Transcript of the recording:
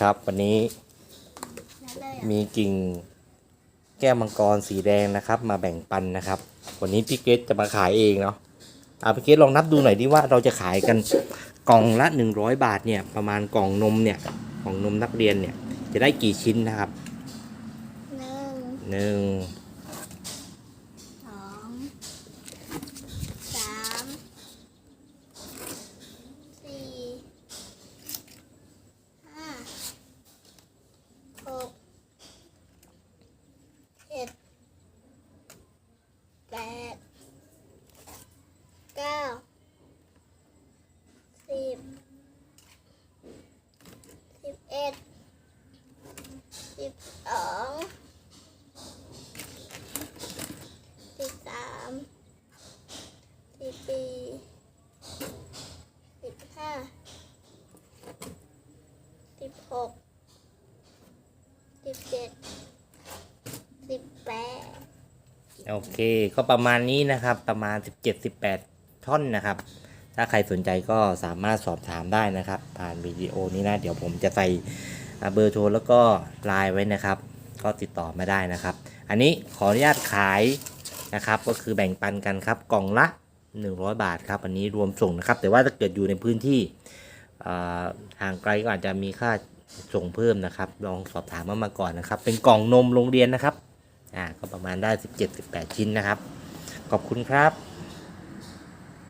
ครับ วันนี้นั่นเลยมีกิ่งแก้วมังกรสีแดงนะครับ มาแบ่งปันนะครับ วันนี้พี่เกตจะมาขายเองเนาะเอาพี่เกตลองนับดูหน่อยดิว่าเราจะขายกันกล่องละ 100 บาทเนี่ย ประมาณกล่องนมเนี่ยกล่องนมนักเรียนเนี่ยจะได้กี่ชิ้นนะครับหนึ่ง หนึ่ง สองสามสี่ห้าหกเจ็ดแปดเก้าสิบสิบเอ็ด สิบสองสิบสามสิบสี่สิบห้าสิบหกสิบเจ็ดสิบแปดโอเค ก็ประมาณนี้นะครับ ประมาณ 17-18 ท่อนนะครับ ถ้าใครสนใจก็สามารถสอบถามได้นะครับ ผ่านวิดีโอนี้นะ เดี๋ยวผมจะใส่ เบอร์โทรแล้วก็ไลน์ไว้นะครับ ก็ติดต่อมาได้นะครับ อันนี้ขออนุญาตขายนะครับ ก็คือแบ่งปันกันครับกล่องละ 100 บาทครับ อันนี้รวมส่งนะครับ แต่ว่าถ้าเกิดอยู่ในพื้นที่ห่างไกลก็อาจจะมีค่าส่งเพิ่มนะครับ ลองสอบถามมามาก่อนนะครับ เป็นกล่องนมโรงเรียนนะครับอ่าก็ประมาณได้ 17-18 ชิ้นนะครับ ขอบคุณครับ